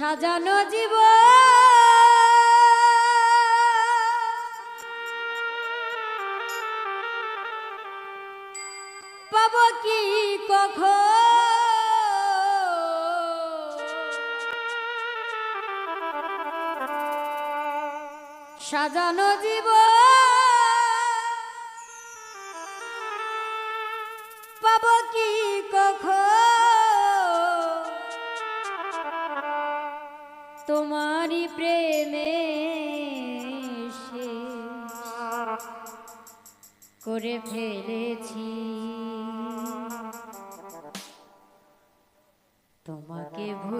সাজানো জীব। পাব কি কখন? সাজানো জীব প্রেমে করে ফেলেছি। তোমাকে ভুলে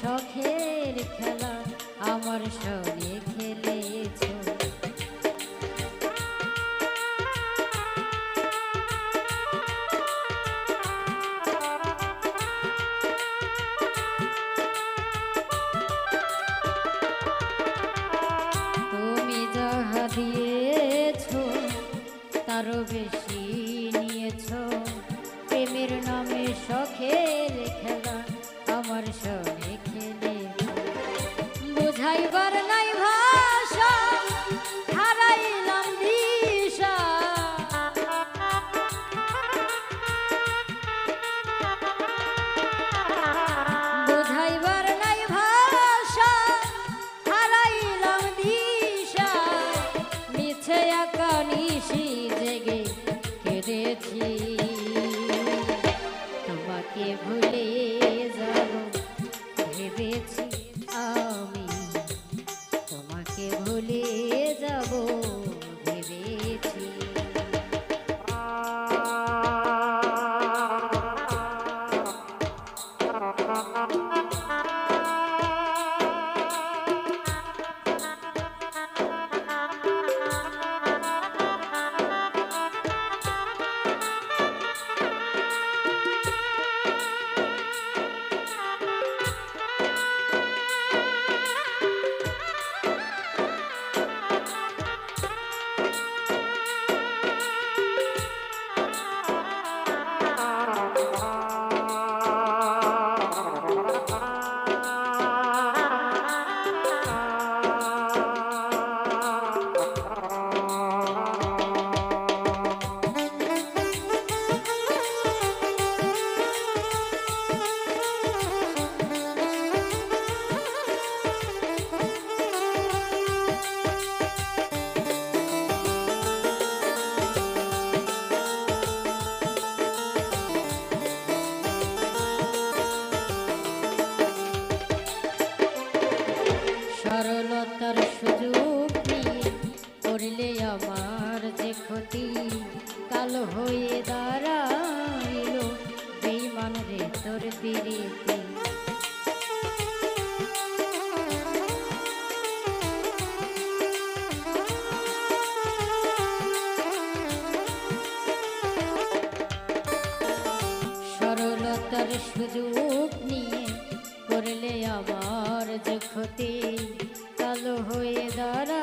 শখের খেলা আমার সঙ্গে খেলেছ। তুমি যাহা দিয়েছ তারও বেশি নিয়েছ। প্রেমের নামে শখের আমি তোমাকে ভুলে যাব। আমার যে ক্ষতি কালো হয়ে দাঁড়াইল বেইমান রে তোর পিড়িতে সরলতার সুযোগ নিয়ে করলে আমার যে ক্ষতি কালো হয়ে দাঁড়া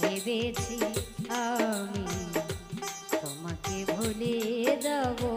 ভেবেছি আমি। তোমাকে ভুলে দেবো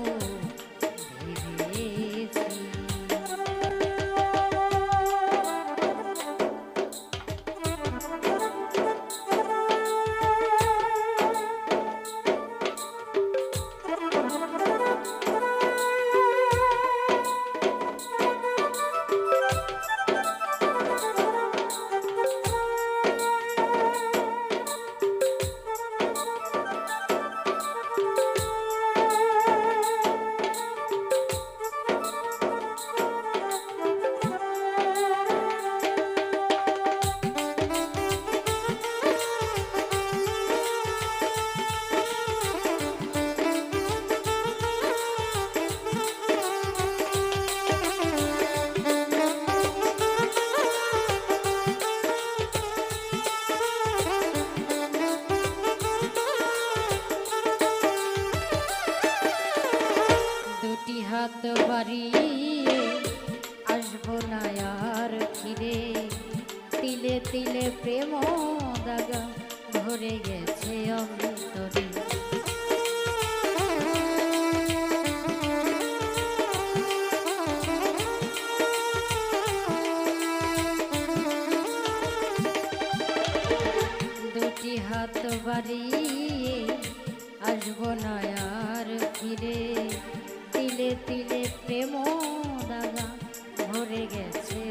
ভরে গেছে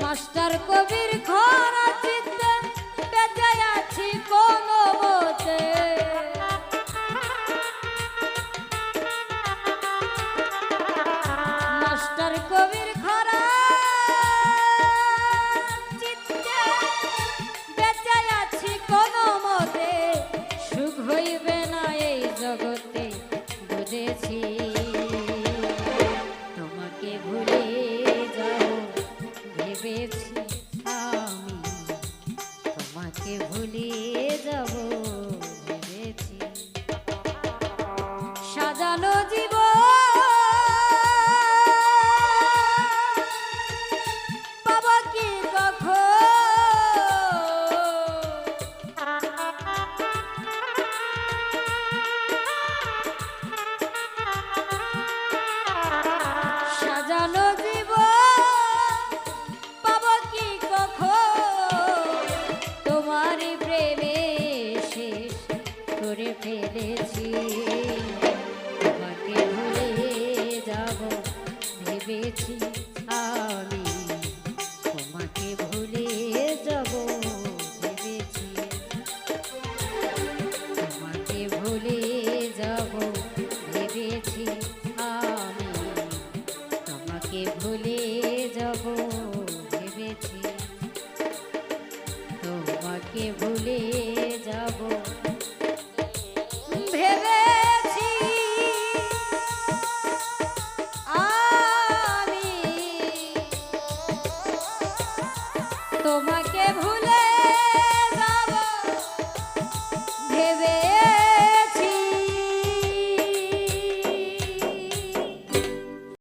মাস্টার কবির ঘর আছে